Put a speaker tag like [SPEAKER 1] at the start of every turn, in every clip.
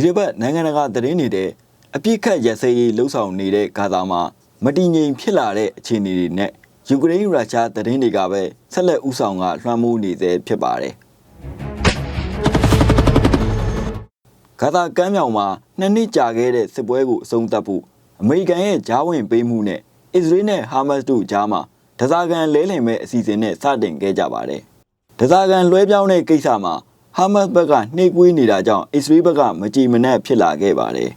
[SPEAKER 1] ဒီတစ်ပတ်နိုင်ငံတကာသတင်းတွေတဲ့အပြစ်ခတ်ရစဲရေးလှုံ့ဆော်နေတဲ့ဂါဇာမှာမတည်ငြိမ်ဖြစ်လာတဲ့အခြေအနေတွေနဲ့ယူကရိန်းရုရှားသတင်းတွေကပဲဆက်လက်ဥဆောင်ကလွှမ်းမိုးနေသေးဖြစ်ပါတယ်ဂါဇာကမ်းမြောင်မှာနှစ်နှစ်ကြာခဲ့တဲ့စစ်ပွဲကိုအဆုံးသတ်ဖို့အမေရိကန်ရဲ့ဂျားဝင်ပေးမှုနဲ့အစ္စရေးနဲ့ဟာမတ်စ်တို့ကြားမှာဒဇာကန်လဲလှယ်မဲ့အစီအစဉ်နဲ့စတင်ခဲ့ကြပါတယ်ဒဇာကန်လွှဲပြောင်းတဲ့ကိစ္စမှာ ဟာမတ်စ်ဘက်ကနှိပ်ကွေးနေတာကြောင့်အစ္စရေးဘက်ကမကြည်မနက်ဖြစ်လာခဲ့ပါတယ်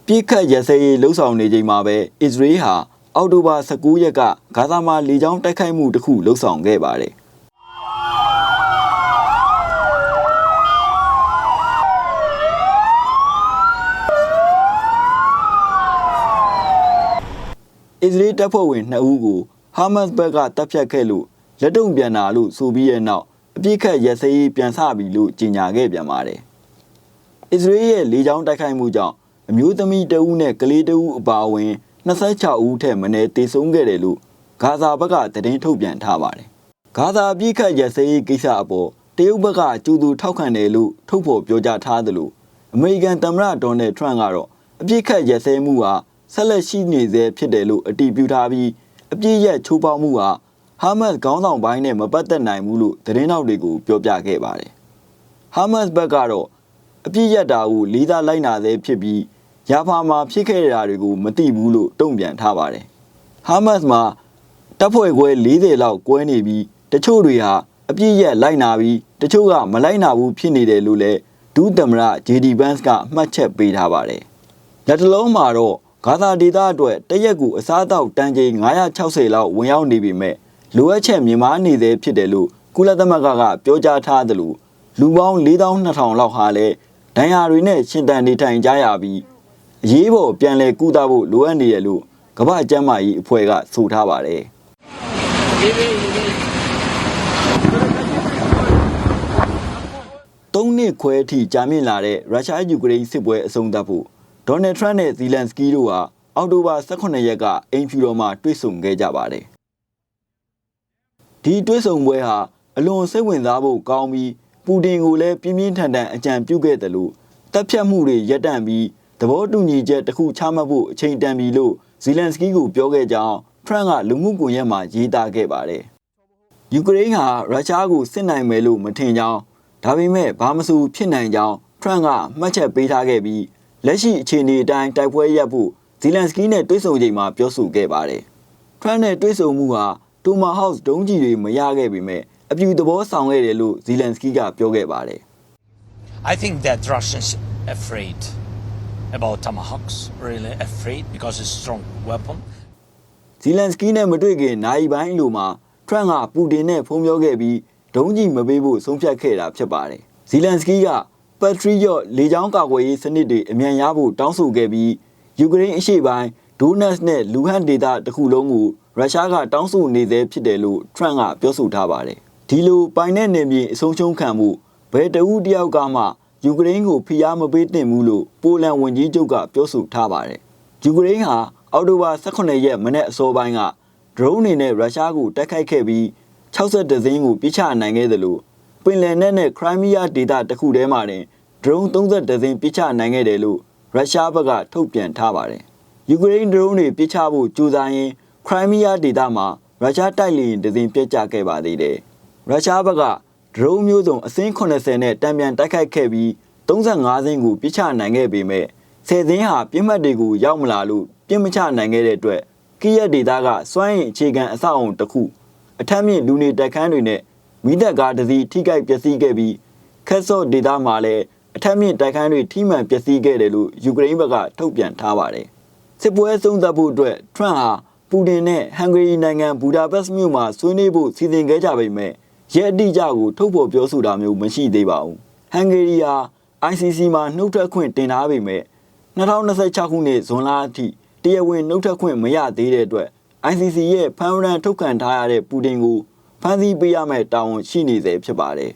[SPEAKER 1] အပြစ်ခတ်ရစဲရေးလှုံ့ဆော်နေချိန်မှာပဲအစ္စရေးဟာအောက်တိုဘာ19ရက်ကဂါဇာမှာလေကြောင်းတိုက်ခိုက်မှုတစ်ခုလှုံ့ဆော်ခဲ့ပါတယ်အစ္စရေးတပ်ဖွဲ့ဝင်2ဦးကိုဟာမတ်စ်ဘက်ကတပ်ဖြတ်ခဲ့လို့လက်တုံပြန်လာလို့ဆိုပြီးရဲ့နောက် အပြစ်ခတ်ရစဲရေးပြန်ဆပြီလို့ကြေညာခဲ့ပြန်ပါတယ်။အစ္စရေးရဲ့လေကြောင်းတိုက်ခိုက်မှုကြောင့်အမျိုးသမီးတဦးနဲ့ကလေးတဦးအပါအဝင်26ဦးထက်မနည်းတေဆုံးခဲ့တယ်လို့ဂါဇာဘက်ကသတင်းထုတ်ပြန်ထားပါတယ်။ဂါဇာအပြစ်ခတ်ရစဲရေးကိစ္စအပေါ်တရုတ်ဘက်ကကြိုးသူထောက်ခံတယ်လို့ထုတ်ဖော်ပြောကြားထားသလိုအမေရိကန်သမ္မတဒေါ်နယ်ထရန့်ကတော့အပြစ်ခတ်ရစဲမှုဟာဆက်လက်ရှိနေသေးဖြစ်တယ်လို့အတည်ပြုထားပြီးအပြစ်ရက်ချိုးဖောက်မှုဟာ ဟာမတ်စ်ခေါင်းဆောင်ပိုင်းနဲ့မပတ်သက်နိုင်ဘူးလို့သတင်းတောက်တွေကိုပြောပြခဲ့ပါတယ်။ဟာမတ်စ်ဘက်ကတော့အပြစ်ရက်တာကိုလေးစားလိုက်နာသေးဖြစ်ပြီးရာဖာမှာဖြစ်ခဲ့တာတွေကိုမသိဘူးလို့တုံ့ပြန်ထားပါတယ်။ဟာမတ်စ်မှာတပ်ဖွဲ့ခွဲ40လောက်ကွဲနေပြီးတချို့တွေဟာအပြစ်ရက်လိုက်နာပြီးတချို့ကမလိုက်နာဘူးဖြစ်နေတယ်လို့လည်းဒူးသမရ JD Vance ကမှတ်ချက်ပေးထားပါတယ်။လက်တလုံးမှာတော့ဂါဇာဒေသအတွက်တရက်ကူအစားအသောက်တန်ချိန်960လောက်ဝင်ရောက်နေပြီမဲ့ လိုအပ်ချက်မြင်မာနေသေးဖြစ်တယ်လို့ကုလသမဂ္ဂကပြောကြားထားသလိုလူပေါင်း4200လောက်ဟာလည်းဒဏ်ရာတွေနဲ့ရှင်တန်နေထိုင်ကြရပြီးအရေးပေါ်ပြန်လည်ကုသဖို့လိုအပ်နေတယ်လို့ကမ္ဘာ့ကျန်းမာရေးအဖွဲ့ကဆိုထားပါတယ်သုံးနှစ်ခွဲအထိကြာမြင့်လာတဲ့ရုရှားယူကရိန်းစစ်ပွဲအဆုံးသတ်ဖို့ဒေါ်နယ်ထရန့်နဲ့ဇီလန်စကီတို့ဟာအောက်တိုဘာ18ရက်ကအိမ်ဖြူတော်မှာတွေ့ဆုံခဲ့ကြပါတယ် ဒီတွေ့ဆုံပွဲဟာအလွန်စိတ်ဝင်စားဖို့ကောင်းပြီးပူတင်ကိုလည်းပြင်းပြင်းထန်ထန်အကြံပြုခဲ့တယ်လို့တပ်ဖြတ်မှုတွေရပ်တန့်ပြီးသဘောတူညီချက်တစ်ခုချမှတ်ဖို့အချိန်တန်ပြီလို့ဇီလန်စကီကိုပြောခဲ့ကြောင်းထရန့်ကလူမှုကွန်ရက်မှာရေးသားခဲ့ပါတယ်ယူကရိန်းဟာရုရှားကိုစစ်နိုင်မယ်လို့မထင်ကြောင်းဒါပေမဲ့ဘာမဆိုဖြစ်နိုင်ကြောင်းထရန့်ကမှတ်ချက်ပေးထားခဲ့ပြီးလက်ရှိအခြေအနေအတိုင်းတိုက်ပွဲရပ်ဖို့ဇီလန်စကီနဲ့တွေ့ဆုံချိန်မှာပြောဆိုခဲ့ပါတယ်ထရန့်နဲ့တွေ့ဆုံမှုဟာ တိုမာဟောက်စ်ဒုံးကြီးတွေမရခဲ့ပေမဲ့အပြူသဘောဆောင်ခဲ့တယ်လို့ဇီလန်စကီကပြောခဲ့ပါတယ်
[SPEAKER 2] I think that Russians afraid about tomahawks, really afraid because it's a strong weapon.
[SPEAKER 1] ဇီလန်စကီနဲ့မတွေ့ခင်နိုင်ပိုင်းလိုမှာထရန့်ကပူတင်နဲ့ဖုံးပြောခဲ့ပြီးဒုံးကြီးမပေးဖို့ဆုံးဖြတ်ခဲ့တာဖြစ်ပါတယ်ဇီလန်စကီကပတ်ထရီယော့လေကြောင်းကာကွယ်ရေးစနစ်တွေအမြန်ရဖို့တောင်းဆိုခဲ့ပြီးယူကရိန်းအရှေ့ပိုင်းဒိုနက်စ်နဲ့လူဟန်ဒေသတစ်ခုလုံးကို ရုရှားကတောင်းဆိုနေသေးဖြစ်တယ်လို့ထရန့်ကပြောဆိုထားပါတယ်ဒီလိုပိုင်တဲ့နေမြေအဆုံးရှုံးခံမှုဘယ်တဦးတယောက်ကမှယူကရိန်းကိုဖိအားမပေးသင့်ဘူးလို့ပိုလန်ဝန်ကြီးချုပ်ကပြောဆိုထားပါတယ်ယူကရိန်းဟာအောက်တိုဘာ18ရက်မနေ့အစောပိုင်းကဒရုန်းတွေနဲ့ရုရှားကိုတိုက်ခိုက်ခဲ့ပြီး62စင်းကိုပြစ်ချနိုင်ခဲ့တယ်လို့ပင်လယ်နက်နဲ့ခရိုင်းမီးယားဒေသတစ်ခုထဲမှာတင်ဒရုန်း32စင်းပြစ်ချနိုင်ခဲ့တယ်လို့ရုရှားဘက်ကထုတ်ပြန်ထားပါတယ်ယူကရိန်းဒရုန်းတွေပြစ်ချဖို့ကြိုးစားရင်း ခရိုင်းမီးယားဒေသမှာရုရှားတိုက်လေယာဉ်တစ်စင်းပြစ်ချခဲ့ပါသေးတယ်ရုရှားဘက်ကဒရုန်းမျိုးစုံအစင်း80နဲ့တံပြန်တိုက်ခိုက်ခဲ့ပြီး35စင်းကိုပြစ်ချနိုင်ခဲ့ပေမဲ့10စင်းဟာပြစ်မှတ်တွေကိုရောက်မလာလို့ပြစ်မချနိုင်ခဲ့တဲ့အတွက်ကိယက်ဒေသကစွမ်းအင်အခြေခံအဆောက်အုံတစ်ခုအထက်မြင့်လူနေတက်ခန်းတွေနဲ့မိသက်ကားတစ်စီးထိခိုက်ပျက်စီးခဲ့ပြီးခက်ဆော့ဒေသမှာလည်းအထက်မြင့်တိုက်ခန်းတွေထိမှန်ပျက်စီးခဲ့တယ်လို့ယူကရိန်းဘက်ကထုတ်ပြန်ထားပါတယ်စစ်ပွဲဆုံးသက်ဖို့အတွက်ထရန့်ဟာ ပူတင်နဲ့ဟန်ဂေရီနိုင်ငံဘူဒါပက်စ်မြို့မှာဆွေးနွေးဖို့စီစဉ်ခဲ့ကြပေမဲ့ရဲအတိအကျကိုထုတ်ဖော်ပြောဆိုတာမျိုးမရှိသေးပါဘူးဟန်ဂေရီဟာ ICC မှာနှုတ်ထွက်ခွင့်တင်ထားပေမဲ့2026ခုနှစ်ဇွန်လအထိတရားဝင်နှုတ်ထွက်ခွင့်မရသေးတဲ့အတွက် ICC ရဲ့ဖမ်းရန်ထုတ်ခံထားရတဲ့ပူတင်ကိုဖမ်းဆီးပေးရမယ့်တာဝန်ရှိနေသေးဖြစ်ပါတယ်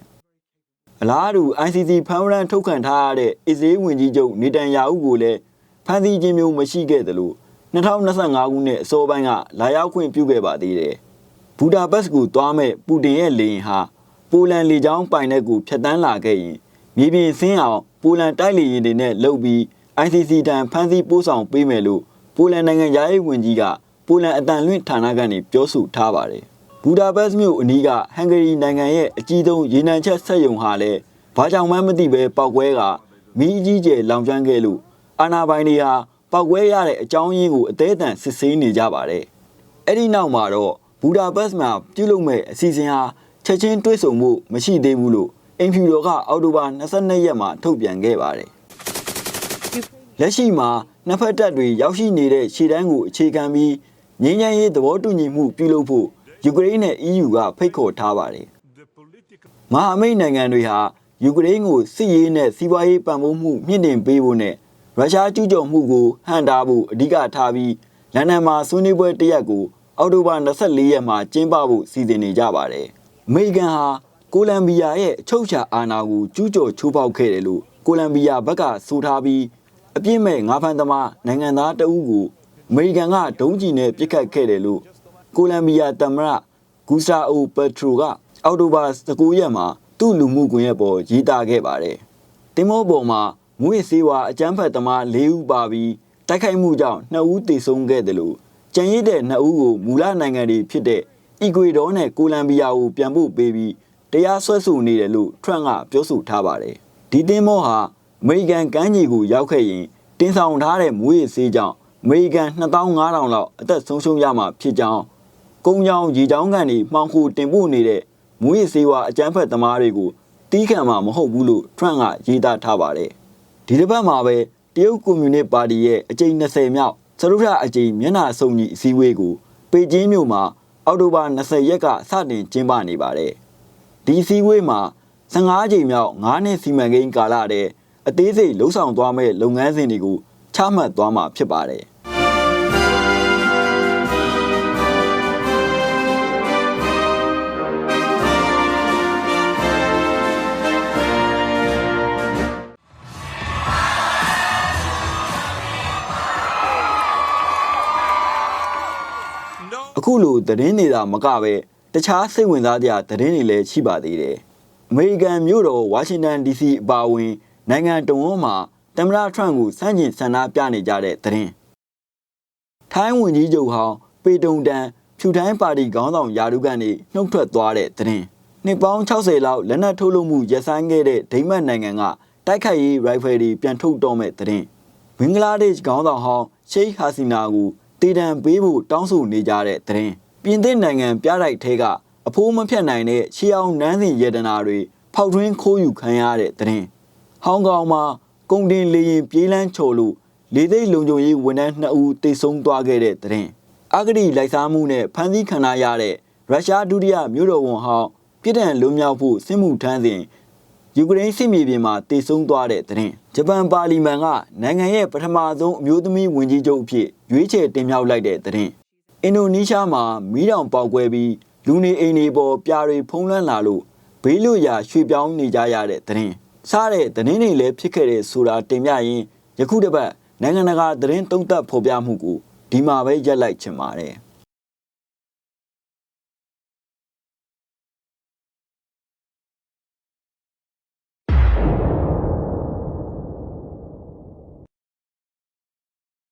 [SPEAKER 1] ။အလားတူ ICC ဖမ်းရန်ထုတ်ခံထားရတဲ့အစ္စရေးဝန်ကြီးချုပ်နေတန်ယာဟုကိုလည်းဖမ်းဆီးခြင်းမျိုးမရှိခဲ့သလို 2025ခုနှစ်အစောပိုင်းကလာရောက်ခွင့်ပြုခဲ့ပါသေးတယ်။ဘူဒါပက်စ်ကိုတွားမဲ့ပူတင်ရဲ့လေယာဉ်ဟာပိုလန်လေကြောင်းပိုင်နက်ကိုဖျက်ဆီးလာခဲ့ရင်မြေပြင်ဆင်းအောင်ပိုလန်တိုက်လေယာဉ်တွေနဲ့လှုပ်ပြီး ICC တန်ဖမ်းဆီးပို့ဆောင်ပေးမယ်လို့ပိုလန်နိုင်ငံသားရေးဝန်ကြီးကပိုလန်အတန်လွင့်ဌာနကနေပြောဆိုထားပါတယ်။ဘူဒါပက်စ်မြို့အနီးကဟန်ဂရီနိုင်ငံရဲ့အကြီးဆုံးရေနံချက်စက်ရုံဟာလည်းဘာကြောင့်မှမသိပဲပောက်ကွဲကမီးအကြီးကျယ်လောင်ကျွမ်းခဲ့လို့အာနာပိုင်တွေဟာ ပောက်ကွဲရတဲ့အကြောင်းရင်းကိုအသေးအံစစ်ဆေးနေကြပါတယ်။အဲ့ဒီနောက်မှာတော့ဘူဒါပက်စ်မှာပြုလုပ်မဲ့အစီအစဉ်ဟာချက်ချင်းတွဲဆုံမှုမရှိသေးဘူးလို့အင်ဖြူတော်ကအောက်တိုဘာ22ရက်မှာထုတ်ပြန်ခဲ့ပါတယ်။လက်ရှိမှာနှစ်ဖက်တပ်တွေရောက်ရှိနေတဲ့ရှေ့တန်းကိုအခြေခံပြီးငြိမ်းချမ်းရေးသဘောတူညီမှုပြုလုပ်ဖို့ယူကရိန်းနဲ့ EU ကဖိတ်ခေါ်ထားပါတယ်။မဟာမိတ်နိုင်ငံတွေဟာယူကရိန်းကိုစစ်ရေးနဲ့စီးပွားရေးပံ့ပိုးမှုမြင့်တင်ပေးဖို့နဲ့ ရုရှားကျူးကျော်မှုကိုဟန့်တားဖို့အဓိကထားပြီးလန်ဒန်မှာဆွေးနွေးပွဲတစ်ရက်ကိုအောက်တိုဘာ24ရက်မှာကျင်းပဖို့စီစဉ်နေကြပါတယ်။အမေရိကန်ဟာကိုလံဘီယာရဲ့အချုပ်အခြာအာဏာကိုကျူးကျော်ချိုးဖောက်ခဲ့တယ်လို့ကိုလံဘီယာဘက်ကဆိုထားပြီးအပြစ်မဲ့ငါးဖန်သမားနိုင်ငံသားတဦးကိုအမေရိကန်ကဒုံးကျည်နဲ့ပစ်ခတ်ခဲ့တယ်လို့ကိုလံဘီယာသမ္မတဂူစာအိုပက်ထရိုကအောက်တိုဘာ19ရက်မှာသူ့လူမှုကွန်ရက်ပေါ်ရေးသားခဲ့ပါတယ်။တင်မောပေါ်မှာ မွေးစေးဝါအကြမ်းဖက်သမား၄ဦးပါပြီးတိုက်ခိုက်မှုကြောင့်2ဦးသေဆုံးခဲ့တယ်လို့ကြံရစ်တဲ့2ဦးကိုမူလနိုင်ငံတွေဖြစ်တဲ့အီကွေဒေါနဲ့ကိုလံဘီယာကိုပြန်ပို့ပေးပြီးတရားစွဲဆိုနေတယ်လို့ထရန့်ကပြောဆိုထားပါတယ်။ဒီတင်မောဟာအမေရိကန်ကမ်းခြေကိုရောက်ခဲ့ရင်တင်ဆောင်ထားတဲ့မွေးစေးကြောင့်အမေရိကန်2500လောက်အသက်ဆုံးရှုံးရမှာဖြစ်ကြောင်းကုန်းချောင်းရေချောင်းကန်တွေမှောင်ခိုတင်ပို့နေတဲ့မွေးစေးဝါအကြမ်းဖက်သမားတွေကိုတီးခံမှာမဟုတ်ဘူးလို့ထရန့်ကရေးသားထားပါတယ်။ ဒီတစ်ပတ်မှာပဲတရုတ်ကွန်မြူနစ်ပါတီရဲ့အကြိမ်20မြောက်စရုထအကြိမ်မျက်နှာစုံကြီးအစည်းအဝေးကိုပေကျင်းမြို့မှာအောက်တိုဘာ20ရက်ကစတင်ကျင်းပနေပါတယ်။ဒီအစည်းအဝေးမှာ15ကြိမ်မြောက်9နှစ်စီမံကိန်းကာလတဲ့အသေးစိတ်လှုပ်ဆောင်သွားမဲ့လုပ်ငန်းစဉ်တွေကိုချမှတ်သွားမှာဖြစ်ပါတယ်။ သတင်းတွေသာမကပဲတခြားစိတ်ဝင်စားစရာသတင်းတွေလည်းရှိပါသေးတယ်။အမေရိကန်မြို့တော်ဝါရှင်တန် DC အပါအဝင်နိုင်ငံတော်ဝန်မှာတမရထရန့်ကိုစန့်ကျင်ဆန္ဒပြနေကြတဲ့သတင်း။ထိုင်းဝန်ကြီးချုပ်ဟောင်းပေတုံတန်ဖြူထိုင်းပါတီခေါင်းဆောင်ယာဒုကနေနှုတ်ထွက်သွားတဲ့သတင်း။နှစ်ပေါင်း60လောက်လက်နက်ထုတ်လုပ်မှုရပ်ဆိုင်းခဲ့တဲ့ဒိမတ်နိုင်ငံကတိုက်ခိုက်ရေးရိုင်ဖယ်တွေပြန်ထုတ်တော့မဲ့သတင်း။ဘင်္ဂလားဒေ့ရှ်ခေါင်းဆောင်ဟောင်းရှိတ်ဟာစီနာကိုတည်တံပေးဖို့တောင်းဆိုနေကြတဲ့သတင်း ပြင်သစ်နိုင်ငံပြတိုက်ထဲကအဖိုးမဖြတ်နိုင်တဲ့ရှီအောင်နန်းစဉ်ယေဒနာတွေဖောက်ထွင်းခိုးယူခံရတဲ့သတင်းဟောင်ကောင်မှာကုန်တင်လေရင်ပြေးလန်းချော်လို့လေသိမ်းလုံခြုံရေးဝန်ထမ်း2ဦးတိတ်ဆုံးသွားခဲ့တဲ့သတင်းအဂတိလိုက်စားမှုနဲ့ဖမ်းဆီးခံရတဲ့ရုရှားဒုတိယမြို့တော်ဝန်ဟောင်းပြည်ထန်လွန်မြောက်ဖို့စစ်မှုထမ်းစဉ်ယူကရိန်းစစ်မြေပြင်မှာတည်ဆုံသွားတဲ့သတင်းဂျပန်ပါလီမန်ကနိုင်ငံရဲ့ပထမဆုံးအမျိုးသမီးဝန်ကြီးချုပ်အဖြစ်ရွေးချယ်တင်မြှောက်လိုက်တဲ့သတင်း အင်ဒိုနီးရှားမှာမီးတောင်ပေါက်ကွဲပြီးလူနေအိမ်တွေပေါ်ပြာတွေဖုံးလွှမ်းလာလို့ဘေးလွတ်ရာရွှေ့ပြောင်းနေကြရတဲ့သတင်းစားတဲ့သတင်းတွေလည်းဖြစ်ခဲ့တဲ့ဆိုတာတင်ပြရင်ယခုတစ်ပတ်နိုင်ငံတကာသတင်းတုံ့သက်ဖော်ပြမှုကိုဒီမှာပဲရက်လိုက်ချင်ပါတယ်